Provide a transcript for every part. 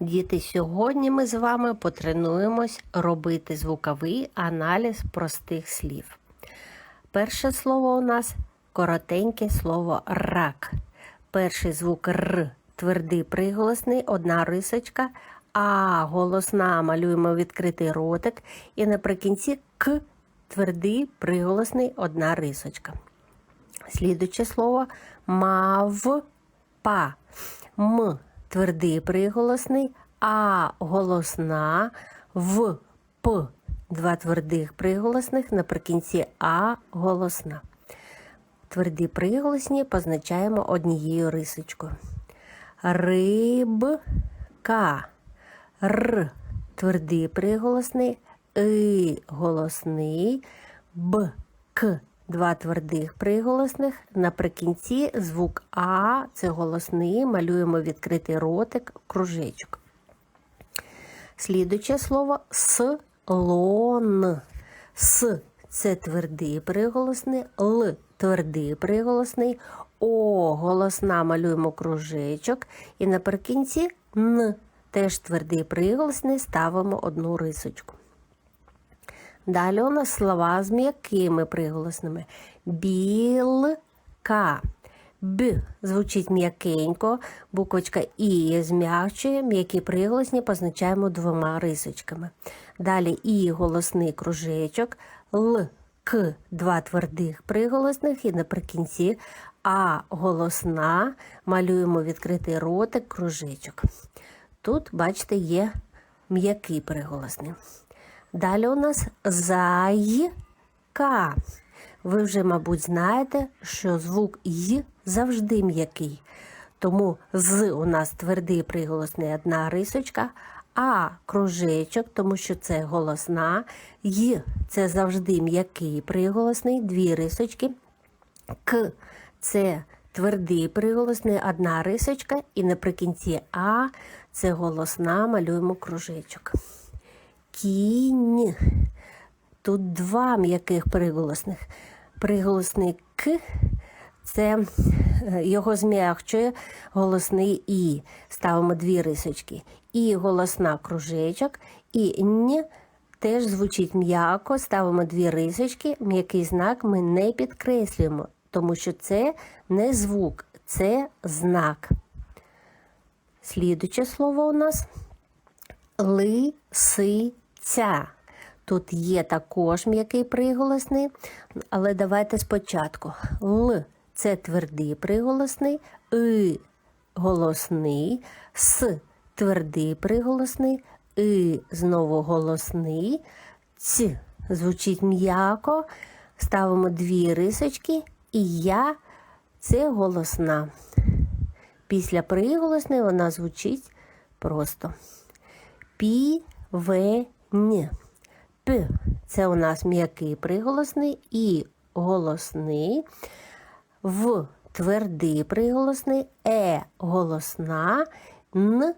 Діти, сьогодні ми з вами потренуємось робити звуковий аналіз простих слів. Перше слово у нас коротеньке слово рак. Перший звук Р твердий приголосний, одна рисочка, А голосна малюємо відкритий ротик. І наприкінці К твердий приголосний, одна рисочка. Слідуче слово мавпа. М твердий приголосний, А голосна, В П два твердих приголосних, наприкінці А голосна. Тверді приголосні позначаємо однією рисочкою. Рибка. Р твердий приголосний, И голосний, Б К два твердих приголосних. Наприкінці звук А це голосний, малюємо відкритий ротик, кружечок. Слідуче слово слон. С це твердий приголосний, Л твердий приголосний, О голосна малюємо кружечок. І наприкінці Н теж твердий приголосний, ставимо одну рисочку. Далі у нас слова з м'якими приголосними. Білка. Б звучить м'якенько, буквочка І зм'якчує, м'які приголосні позначаємо двома рисочками. Далі І голосний кружечок, Л, К два твердих приголосних і наприкінці А голосна, малюємо відкритий ротик, кружечок. Тут, бачите, є м'який приголосний. Далі у нас зайка. Ви вже, мабуть, знаєте, що звук Й завжди м'який. Тому з у нас твердий приголосний одна рисочка, а кружечок, тому що це голосна, Й це завжди м'який приголосний, дві рисочки. К це твердий приголосний, одна рисочка, і наприкінці А це голосна, малюємо кружечок. Кінь. Тут два м'яких приголосних. Приголосний К це е, його зм'якчує голосний І. Ставимо дві рисочки. І голосна кружечок, і Н теж звучить м'яко, ставимо дві рисочки, м'який знак ми не підкреслюємо, тому що це не звук, це знак. Слідуче слово у нас лисиця. Тут є також м'який приголосний, але давайте спочатку. Л це твердий приголосний, И голосний, С твердий приголосний, И знову голосний, Ц звучить м'яко. Ставимо дві рисочки, і я це голосна. Після приголосної вона звучить просто півень. П це у нас м'який приголосний і голосний. В твердий приголосний, Е голосна, Н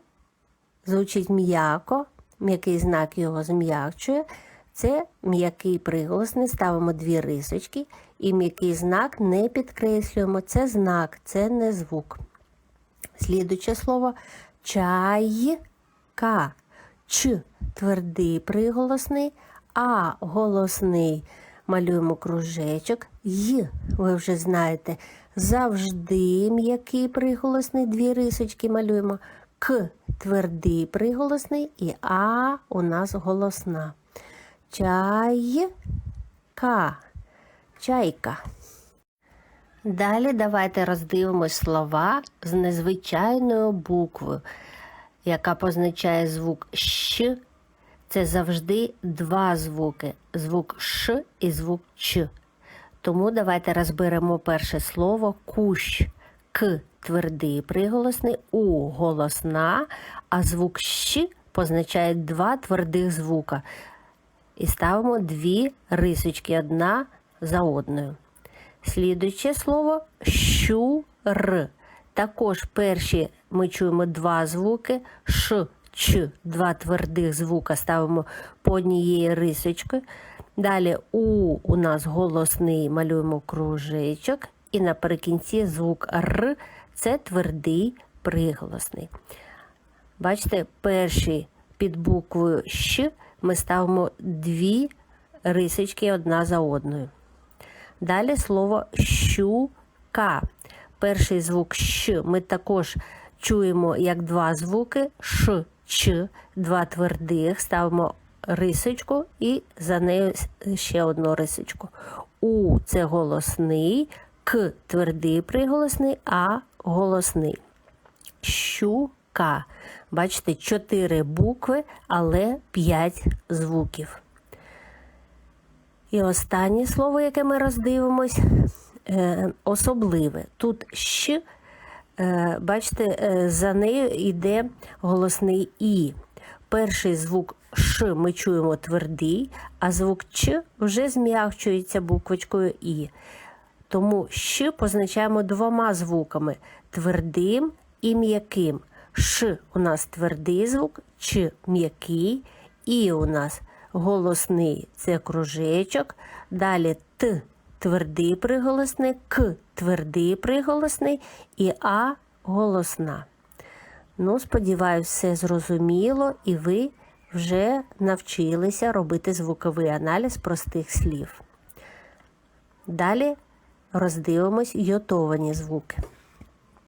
звучить м'яко, м'який знак його зм'якчує. Це м'який приголосний, ставимо дві рисочки, і м'який знак не підкреслюємо. Це знак, це не звук. Слідуче слово чайка. Ч твердий приголосний, А голосний. Малюємо кружечок. Й, ви вже знаєте, завжди м'який приголосний, дві рисочки малюємо. К твердий приголосний і А у нас голосна. Чайка. Чайка. Далі давайте роздивимось слова з незвичайною буквою, яка позначає звук Щ. Це завжди два звуки: звук Ш і звук Ч. Тому давайте розберемо перше слово кущ. К твердий приголосний, У голосна, а звук Щ позначає два твердих звука. І ставимо дві рисочки одна за одною. Слідуюче слово щур. Також перші ми чуємо два звуки ш, ч, два твердих звука ставимо по однієї рисочки. Далі у у нас голосний малюємо кружечок. І наприкінці звук Р це твердий приголосний. Бачите, перший під буквою Щ ми ставимо дві рисочки одна за одною. Далі слово щука. Перший звук Щ ми також чуємо як два звуки Ш, Ч, два твердих, ставимо рисочку і за нею ще одну рисочку. У це голосний, К твердий приголосний, А голосний. Щука. Бачите, чотири букви, але п'ять звуків. І останнє слово, яке ми роздивимось, особливе. Тут щ, е, бачите, е, за нею йде голосний І. Перший звук Ш ми чуємо твердий, а звук Ч вже зм'якчується буквочкою І. Тому щ позначаємо двома звуками твердим і м'яким. Ш у нас твердий звук, Ч м'який, І у нас голосний це кружечок. Далі Т твердий приголосний, К твердий приголосний і А голосна. Ну, сподіваюся, все зрозуміло, і ви вже навчилися робити звуковий аналіз простих слів. Далі роздивимось йотовані звуки.